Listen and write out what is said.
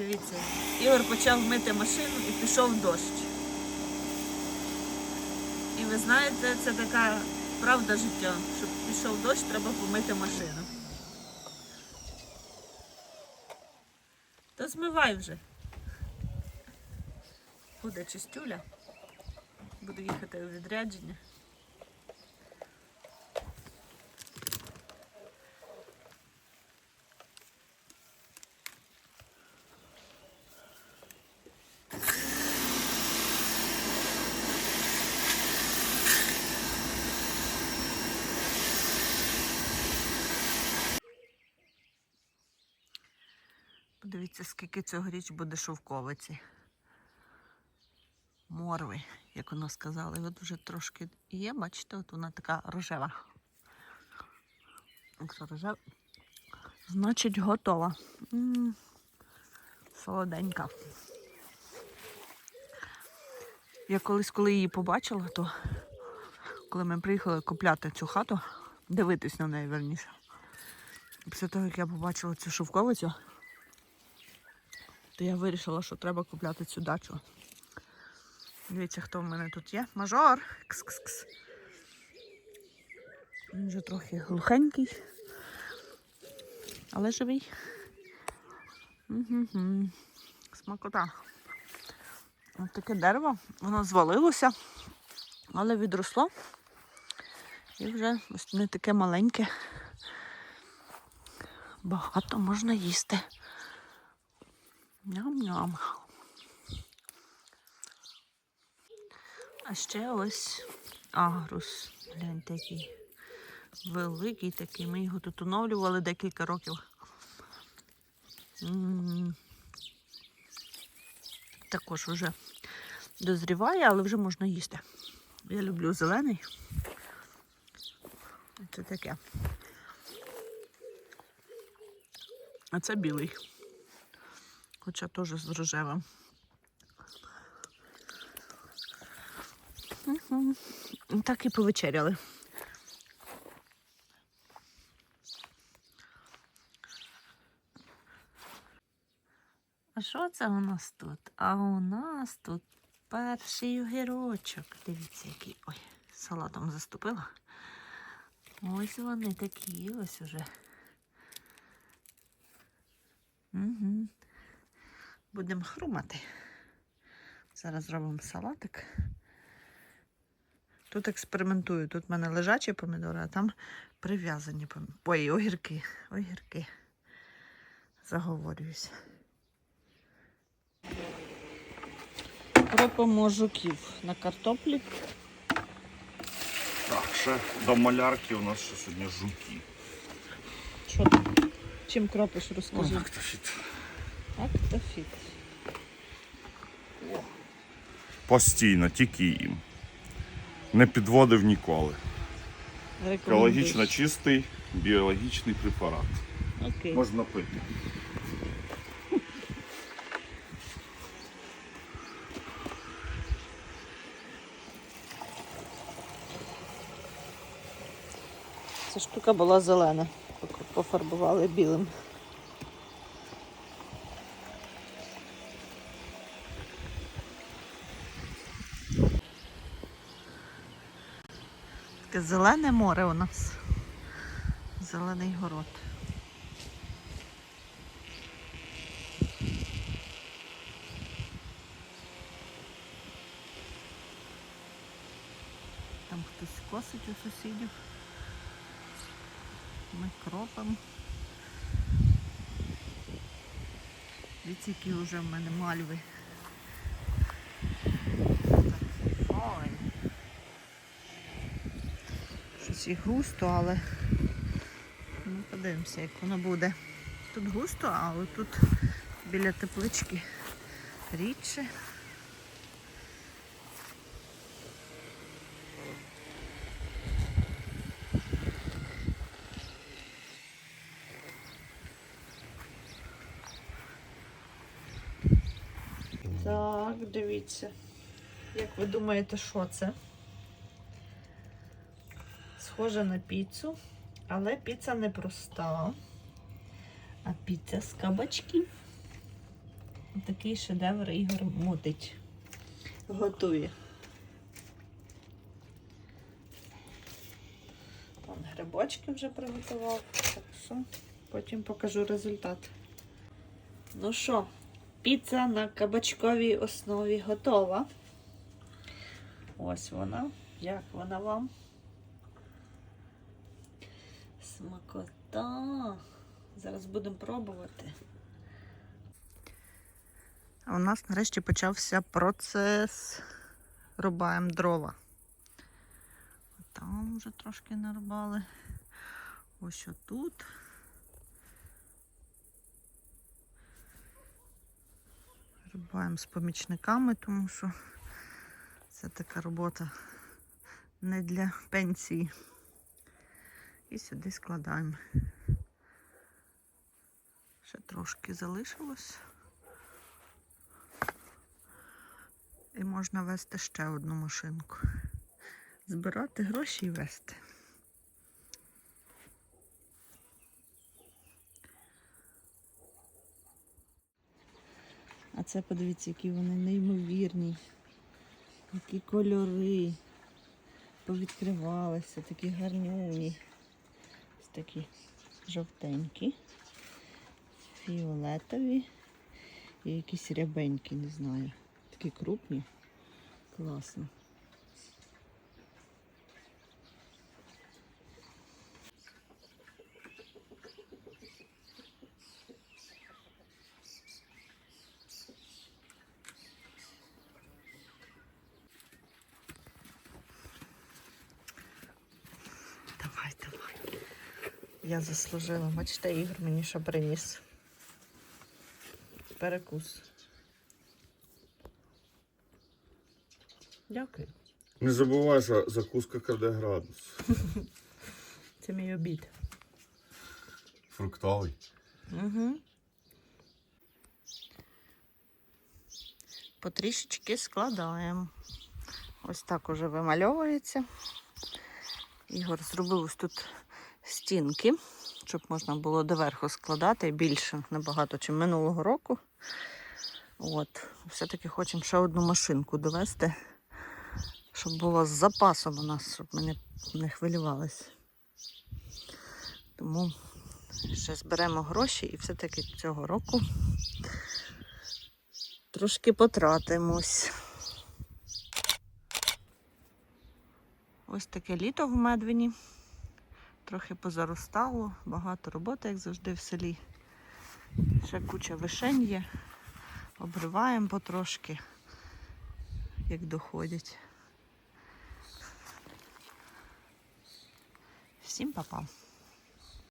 Дивіться, Ігор почав мити машину і пішов дощ. І ви знаєте, це така правда життя. Щоб пішов дощ, треба помити машину. Та змивай вже. Буде чистюля. Буду їхати у відрядження. Подивіться, скільки цьогоріч буде шовковиці. Морви, як воно сказали. От вже трошки є, бачите, от вона така рожева. Якщо рожева, значить готова. М, Солоденька. Я колись, коли її побачила, то коли ми приїхали купляти цю хату, дивитись на неї верніше. Після того, як я побачила цю шовковицю, то я вирішила, що треба купляти цю дачу. Дивіться, хто в мене тут є. Мажор. Кс-кс-кс. Він вже трохи глухенький, але живий. Угу. Смакота. Ось таке дерево, воно звалилося, але відросло. І вже ось не таке маленьке. Багато можна їсти. Ням-ням. А ще ось агрус. Гляньте, який великий такий. Ми його тут оновлювали декілька років. Також вже дозріває, але вже можна їсти. Я люблю зелений. Це таке. А це білий. Хоча теж з рожевим. Так і повечеряли. А що це у нас тут? А у нас тут перший огірочок. Дивіться, який. Ой, салатом заступила. Ось вони такі ось уже. Угу. Будемо хрумати. Зараз зробимо салатик. Тут експериментую. Тут в мене лежачі помідори, а там прив'язані помідори. Ой, огірки, огірки. Заговорююся. Кропимо жуків на картоплі. Так, ще до малярки у нас ще сьогодні жуки. Що там? Чим кропиш, розкажи. Лактофіт. Актофіт. Постійно, тільки їм. Не підводив ніколи. Екологічно чистий біологічний препарат. Окей. Можна пити. Ця штука була зелена. Пофарбували білим. Таке зелене море у нас. Зелений город. Там хтось косить у сусідів. Ми кропимо. Дивіться, які вже в мене мальви. Так, ой. Щось і густо, але ну, подивимося, як воно буде. Тут густо, а отут біля теплички рідше. Так, дивіться. Як ви думаєте, що це? Схоже на піцу, але піца не проста, а піца з кабачків. такий шедевр Ігор мутить. Готує. Вон грибочки вже приготував, так що потім покажу результат. Ну що, піца на кабачковій основі готова. Ось вона. Як вона вам? Смакота. Зараз будемо пробувати. А у нас нарешті почався процес. Рубаємо дрова. Там вже трошки нарубали. Ось отут. Рубаємо з помічниками, тому що це така робота не для пенсії. І сюди складаємо. Ще трошки залишилось. І можна вести ще одну машинку. Збирати гроші і вести. А це подивіться, які вони неймовірні, які кольори повідкривалися, такі гарнюні. Такі жовтенькі, фіолетові і якісь рябенькі, не знаю. Такі крупні. Класно. Я заслужила. Бачите, Ігор мені що приніс. Перекус. Дякую. Не забувай, що закуска краде градус. Це мій обід. Фруктовий. Угу. Потрішечки складаємо. Ось так уже вимальовується. Ігор зробив ось тут стінки, щоб можна було доверху складати більше набагато, ніж минулого року. От, все-таки хочемо ще одну машинку довести, щоб було з запасом у нас, щоб ми не, не хвилювалися. Тому ще зберемо гроші і все-таки цього року трошки потратимось. Ось таке літо в Медвіні. Трохи позаростало, багато роботи, як завжди, в селі. Ще куча вишень є. Обриваємо потрошки, як доходять. Всім па-па!